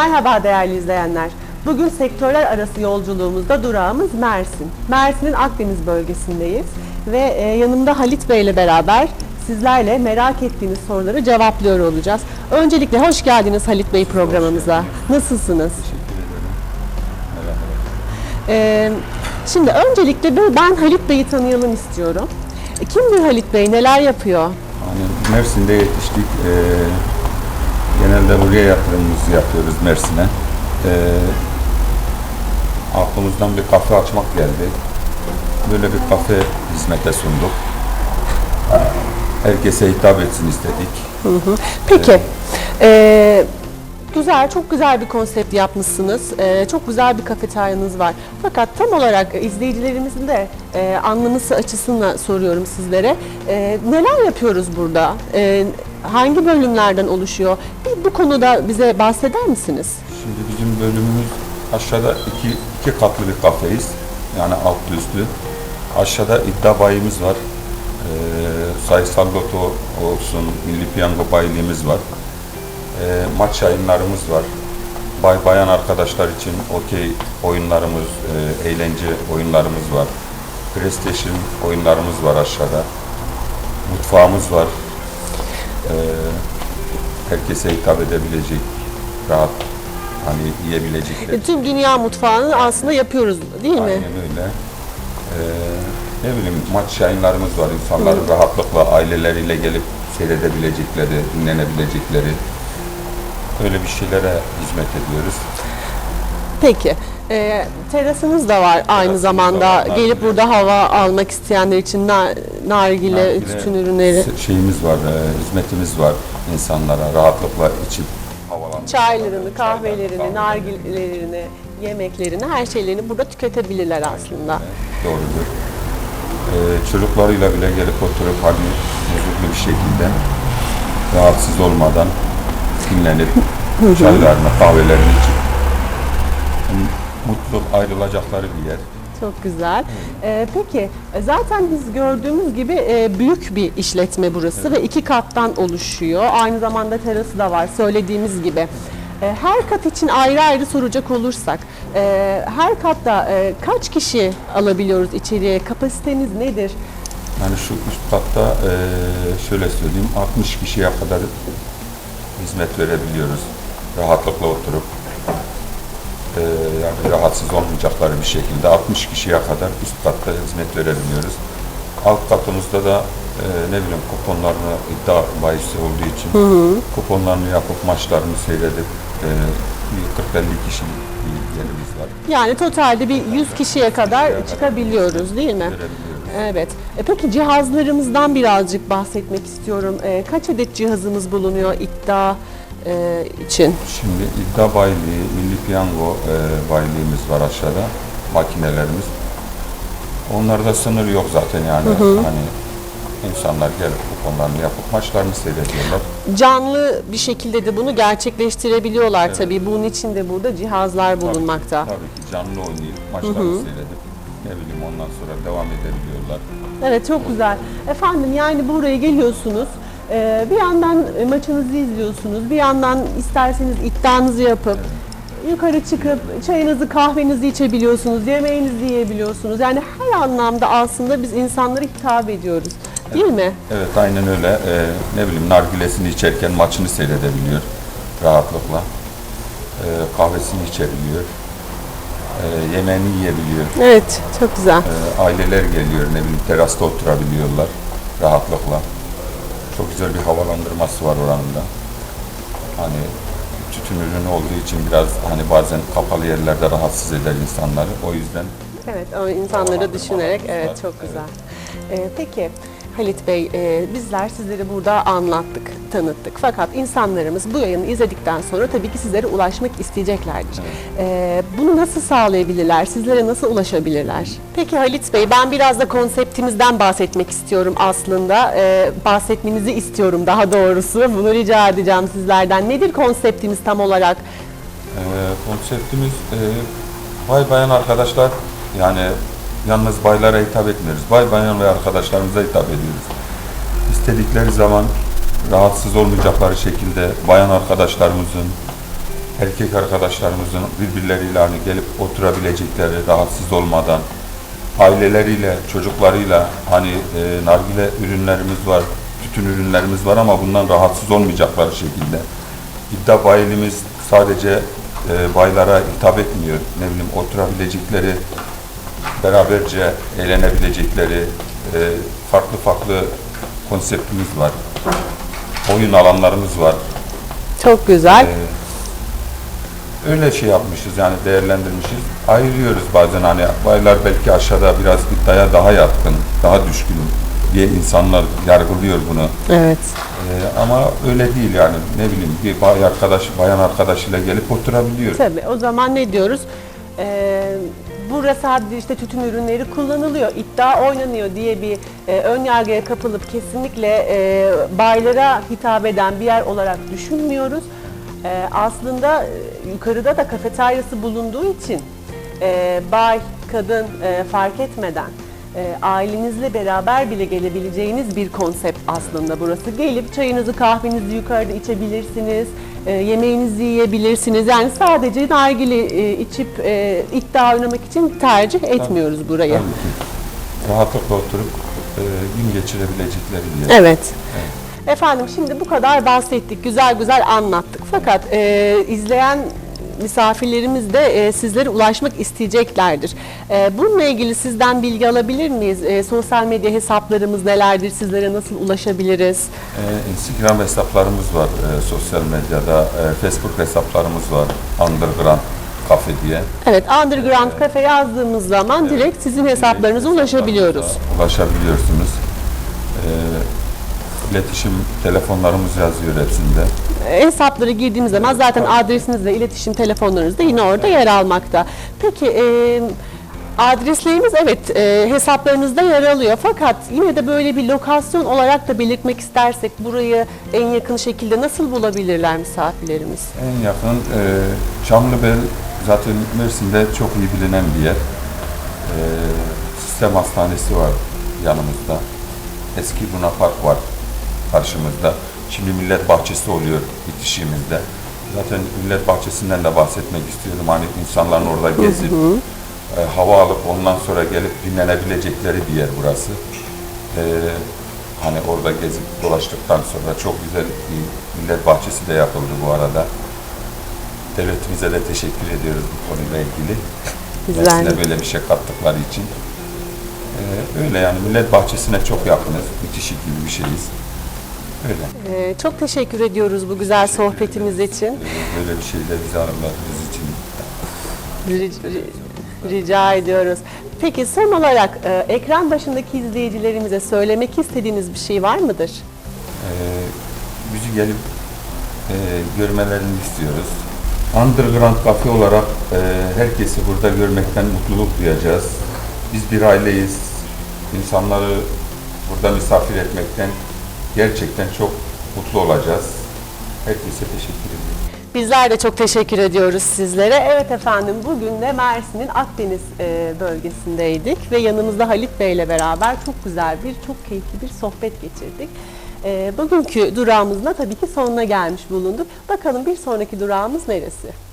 Merhaba değerli izleyenler. Bugün sektörler arası yolculuğumuzda durağımız Mersin. Mersin'in Akdeniz bölgesindeyiz ve e, yanımda Halit Bey ile beraber sizlerle merak ettiğiniz soruları cevaplıyor olacağız. Öncelikle hoş geldiniz Halit Bey programımıza. Nasılsınız? Ee, şimdi öncelikle ben Halit Bey'i tanıyalım istiyorum. E, Kimdir Halit Bey? Neler yapıyor? Mersin'de yetiştik. Ee, genelde buraya yatırımımızı yapıyoruz Mersin'e. Ee, aklımızdan bir kafe açmak geldi. Böyle bir kafe hizmete sunduk. Herkese hitap etsin istedik. Peki. Ee, güzel, çok güzel bir konsept yapmışsınız. Ee, çok güzel bir kafeteryanız var. Fakat tam olarak izleyicilerimizin de e, anlaması açısından soruyorum sizlere. Ee, neler yapıyoruz burada? Ee, hangi bölümlerden oluşuyor? Bu konuda bize bahseder misiniz? Şimdi bizim bölümümüz aşağıda iki, iki katlı bir kafeyiz. Yani altlı üstlü. Aşağıda iddia bayimiz var. Ee, sayısal loto olsun, milli piyango bayiliğimiz var. Ee, maç yayınlarımız var. Bay bayan arkadaşlar için okey oyunlarımız, e, eğlence oyunlarımız var. PlayStation oyunlarımız var aşağıda. Mutfağımız var. Ee, herkese hitap edebilecek, rahat hani yiyebilecekler. E, Tüm dünya mutfağını aslında yapıyoruz değil mi? Aynen öyle. Ee, ne bileyim maç yayınlarımız var. İnsanların rahatlıkla aileleriyle gelip seyredebilecekleri, dinlenebilecekleri öyle bir şeylere hizmet ediyoruz. Peki. Ee, terasınız da var aynı Terasımız zamanda. da var, Gelip nargile. burada hava almak isteyenler için na- nargile, Nargile, tütün ürünleri, şeyimiz var, e, hizmetimiz var insanlara rahatlıkla içip havalandırmak. çaylarını, kahvelerini, nargilelerini, yemeklerini, her şeylerini burada tüketebilirler aslında. Doğrudur. Ee, çocuklarıyla bile gelip oturup hani huzurlu bir şekilde rahatsız olmadan dinlenip çaylarını, kahvelerini içip mutlu ayrılacakları bir yer. Çok güzel. Ee, peki e, zaten biz gördüğümüz gibi e, büyük bir işletme burası ve iki kattan oluşuyor. Aynı zamanda terası da var söylediğimiz gibi. E, her kat için ayrı ayrı soracak olursak e, her katta e, kaç kişi alabiliyoruz içeriye? Kapasiteniz nedir? Yani şu üst katta eee, şöyle söyleyeyim 60 kişiye kadar hizmet verebiliyoruz. Rahatlıkla oturup eee, yani rahatsız olmayacakları bir şekilde 60 kişiye kadar üst katta hizmet verebiliyoruz. Alt katımızda da eee, ne bileyim kuponlarını iddia bahisi olduğu için kuponlarını yapıp maçlarını seyredip bir 40-50 kişilik bir yerimiz var. Yani totalde bir 100 kişiye kadar çıkabiliyoruz değil mi? Evet. E peki cihazlarımızdan birazcık bahsetmek istiyorum. E, kaç adet cihazımız bulunuyor iddia e, için? Şimdi iddia bayiliği, milli piyango e, bayiliğimiz var aşağıda, makinelerimiz. Onlarda sınır yok zaten yani. Hani insanlar gelip kuponlarını yapıp maçlarını seyrediyorlar. Canlı bir şekilde de bunu gerçekleştirebiliyorlar tabii. Bunun için de burada cihazlar bulunmakta. Tabii ki canlı oynayıp maçlarını seyredip ne bileyim ondan sonra devam edebiliyorlar. Evet çok güzel. Efendim yani buraya geliyorsunuz. E, Bir yandan maçınızı izliyorsunuz. Bir yandan isterseniz iddianızı yapıp yukarı çıkıp çayınızı kahvenizi içebiliyorsunuz. Yemeğinizi yiyebiliyorsunuz. Yani her anlamda aslında biz insanlara hitap ediyoruz. Değil mi? Evet aynen öyle. E, ne bileyim nargilesini içerken maçını seyredebiliyor rahatlıkla. E, kahvesini içebiliyor. E, yemeğini yiyebiliyor. Evet çok güzel. Ee, aileler geliyor ne bileyim terasta oturabiliyorlar rahatlıkla. Çok güzel bir havalandırması var oranın da. Hani tütün ürünü olduğu için biraz hani bazen kapalı yerlerde rahatsız eder insanları. O yüzden Evet, o insanları düşünerek evet çok güzel. Ee, peki Halit Bey, e, bizler sizleri burada anlattık, tanıttık. Fakat insanlarımız bu yayını izledikten sonra tabii ki sizlere ulaşmak isteyeceklerdir. Ee, bunu nasıl sağlayabilirler? Sizlere nasıl ulaşabilirler? Peki Halit Bey, ben biraz da konseptimizden bahsetmek istiyorum aslında. Ee, bahsetmenizi istiyorum daha doğrusu. Bunu rica edeceğim sizlerden. Nedir konseptimiz tam olarak? e, konseptimiz e, bay bayan arkadaşlar yani yalnız baylara hitap etmiyoruz. Bay bayan ve arkadaşlarımıza hitap ediyoruz. İstedikleri zaman rahatsız olmayacakları şekilde bayan arkadaşlarımızın erkek arkadaşlarımızın birbirleriyle hani gelip oturabilecekleri rahatsız olmadan aileleriyle, çocuklarıyla hani e, nargile ürünlerimiz var, tütün ürünlerimiz var ama bundan rahatsız olmayacakları şekilde. İddia bayilimiz sadece e, baylara hitap etmiyor. Ne bileyim oturabilecekleri, beraberce eğlenebilecekleri e, farklı farklı konseptimiz var. Oyun alanlarımız var. Çok güzel. Ee, öyle şey yapmışız yani değerlendirmişiz. Ayırıyoruz bazen hani baylar belki aşağıda biraz iddiaya daha yatkın, daha düşkün diye insanlar yargılıyor bunu. Evet. Ee, ama öyle değil yani ne bileyim bir bay arkadaş, bayan arkadaşıyla gelip oturabiliyor. Tabii o zaman ne diyoruz? Burada sadece işte tütün ürünleri kullanılıyor, iddia oynanıyor diye bir e, ön yargıya kapılıp kesinlikle e, baylara hitap eden bir yer olarak düşünmüyoruz. E, aslında e, yukarıda da kafeteryası bulunduğu için e, bay, kadın e, fark etmeden e, ailenizle beraber bile gelebileceğiniz bir konsept aslında burası. Gelip çayınızı kahvenizi yukarıda içebilirsiniz, e, yemeğinizi yiyebilirsiniz. Yani sadece nargile e, içip e, iddia oynamak için tercih etmiyoruz burayı. Tabii ki. Rahatlıkla oturup e, gün geçirebilecekleri diye. Evet. Efendim şimdi bu kadar bahsettik, güzel güzel anlattık. Fakat e, izleyen misafirlerimiz de e, sizlere ulaşmak isteyeceklerdir. E, bununla ilgili sizden bilgi alabilir miyiz? E, sosyal medya hesaplarımız nelerdir? Sizlere nasıl ulaşabiliriz? Ee, Instagram hesaplarımız var e, sosyal medyada, e, Facebook hesaplarımız var, Underground Cafe diye. Evet, Underground Cafe yazdığımız zaman direkt sizin hesaplarınıza ulaşabiliyoruz. Ulaşabiliyorsunuz. Ee, iletişim telefonlarımız yazıyor hepsinde. Hesapları girdiğimiz zaman zaten adresiniz ve iletişim telefonlarınız da yine orada yer almakta. Peki e, adreslerimiz evet e, hesaplarınızda yer alıyor fakat yine de böyle bir lokasyon olarak da belirtmek istersek burayı en yakın şekilde nasıl bulabilirler misafirlerimiz? En yakın e, Çamlıbel zaten Mersin'de çok iyi bilinen bir yer. E, sistem hastanesi var yanımızda. Eski Luna Park var karşımızda. Şimdi Millet Bahçesi oluyor bitişiğimizde. Zaten Millet Bahçesi'nden de bahsetmek istiyorum. Hani insanların orada gezip e, hava alıp ondan sonra gelip dinlenebilecekleri bir yer burası. E, hani orada gezip dolaştıktan sonra çok güzel bir millet bahçesi de yapıldı bu arada. Devletimize de teşekkür ediyoruz bu konuyla ilgili. Güzel. Mersin'e böyle bir şey kattıkları için. E, öyle yani millet bahçesine çok yakınız. Bitişik gibi bir şeyiz. Öyle. E, çok teşekkür ediyoruz bu güzel sohbetimiz için. Böyle bir şeyde bizi ağırladığınız için Ri- ri- Rica ediyoruz. Peki son olarak e, ekran başındaki izleyicilerimize söylemek istediğiniz bir şey var mıdır? e, bizi gelip e, görmelerini istiyoruz. Underground Cafe olarak e, herkesi burada görmekten mutluluk duyacağız. Biz bir aileyiz. İnsanları burada misafir etmekten gerçekten çok mutlu olacağız. Herkese teşekkür ediyorum. Bizler de çok teşekkür ediyoruz sizlere. Evet efendim bugün de Mersin'in Akdeniz e, bölgesindeydik ve yanımızda Halit Bey ile beraber çok güzel bir, çok keyifli bir sohbet geçirdik. E, bugünkü durağımızın da tabii ki sonuna gelmiş bulunduk. Bakalım bir sonraki durağımız neresi?